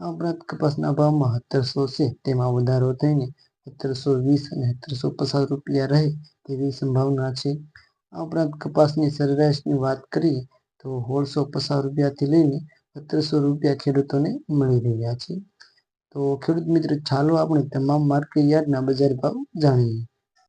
આ ઉપરાંત કપાસના ભાવમાં સત્તરસો છે. તેમાં વધારો થઈને સત્તરસો વીસ અને સત્તરસો પચાસ રૂપિયા રહે તેવી સંભાવના છે. આ ઉપરાંત કપાસની સરેરાશની વાત કરીએ તો સોળસો પચાસ રૂપિયાથી લઈને સત્તરસો રૂપિયા ખેડૂતોને મળી રહ્યા છે. તો ખેડૂત મિત્ર, ચાલો આપણે તમામ માર્કેટ યાર્ડના બજાર ભાવ જાણીએ.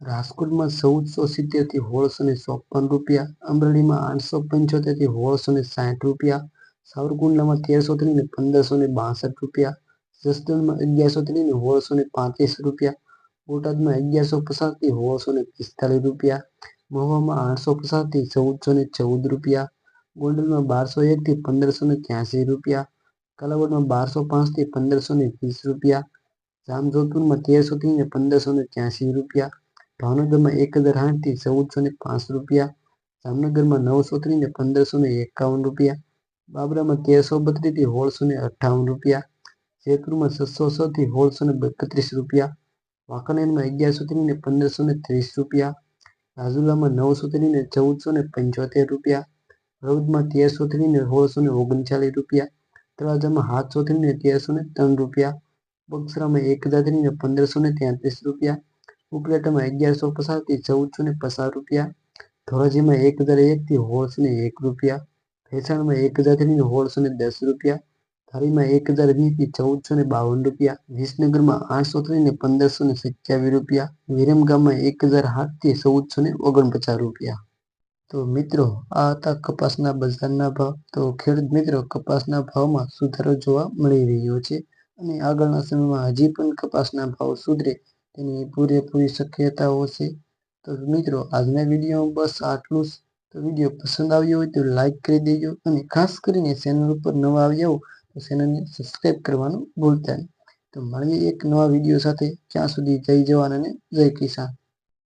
રાજકોટમાં ચૌદસો સિત્તેરથી સોળસો ને ચોપન રૂપિયા, અમરેલીમાં આઠસો પંચોતેરથી સોળસો ને સાઠ રૂપિયા સાવરકુંડલામાં તેરસો થી પંદરસો ને બાસઠ રૂપિયા, જસદણમાં અગિયારસો થી સોળસો ને પાંત્રીસ રૂપિયા, બોટાદમાં અગિયારસો પચાસથી સોળસો ને પિસ્તાલીસ રૂપિયા, મહુવામાં આઠસો પચાસથી ચૌદસો ને ચૌદ રૂપિયા, ગોંડલમાં બારસો એકથી પંદરસો ને ત્યાસી રૂપિયા, કાલાવડમાં બારસો પાંચથી પંદરસો ને વીસ રૂપિયા, જામજોધપુરમાં તેરસો થી પંદરસો ને ત્યાસી રૂપિયા, ભાવનગરમાં એક હજાર આઠથી ચૌદસો ને પાંચ રૂપિયા, જામનગરમાં નવસો થી પંદરસો ને એકાવન રૂપિયા બાબરામાં તેરસો બત્રીસથી સોળસો ને અઠ્ઠાવન રૂપિયા જેતપુરમાં છસો છ થી સોળસો ને બત્રીસ રૂપિયા, વાંકાનેરમાં અગિયારસો ને પંદરસો ને ત્રીસ રૂપિયા, રાજુલામાં નવસો ને ચૌદસો ને પંચોતેર રૂપિયા, હળવદમાં તેરસો ને સોળસો ને ઓગણચાલીસ રૂપિયા, તળાજામાં સાતસો ને તેરસો ને ત્રણ રૂપિયા, બક્સરામાં એક હજાર ને પંદરસો ને તેત્રીસ રૂપિયા, ઉપલેટામાં અગિયારસો પચાસથી ચૌદસો ને પચાસ રૂપિયા, ધોરાજીમાં એક હજાર એક થી સોળસો ને એક રૂપિયા ભેસાણમાં એક હજારથી ને દસ રૂપિયા ધારીમાં એક હજાર વીસથી ચૌદસો ને બાવન રૂપિયા, વિસનગરમાં આઠસો થી પંદરસો ને સત્યાવીસ રૂપિયા, વિરમગામમાં એક હજાર સાતથી ચૌદસો ને ઓગણપચાસ રૂપિયા. તો મિત્રો, આ હતા કપાસના બજારના ભાવ. તો ખેડૂત મિત્રો, કપાસના ભાવમાં સુધારો જોવા મળી રહ્યો છે અને આગળના સમયમાં હજી પણ કપાસના ભાવ સુધરે તેની પૂરેપૂરી શક્યતાઓ છે. તો મિત્રો, આજના વિડીયોમાં બસ આટલું જ. તો વીડિયો પસંદ આવ્યો હોય તો લાઈક કરી દેજો અને ખાસ કરીને ચેનલ ઉપર નવા આવ્યા હો તો ચેનલને સબસ્ક્રાઈબ કરવાનું ભૂલતા નહીં. તો મળીએ એક નવા વીડિયો સાથે. ત્યાં સુધી જય જવાન અને જય કિસાન.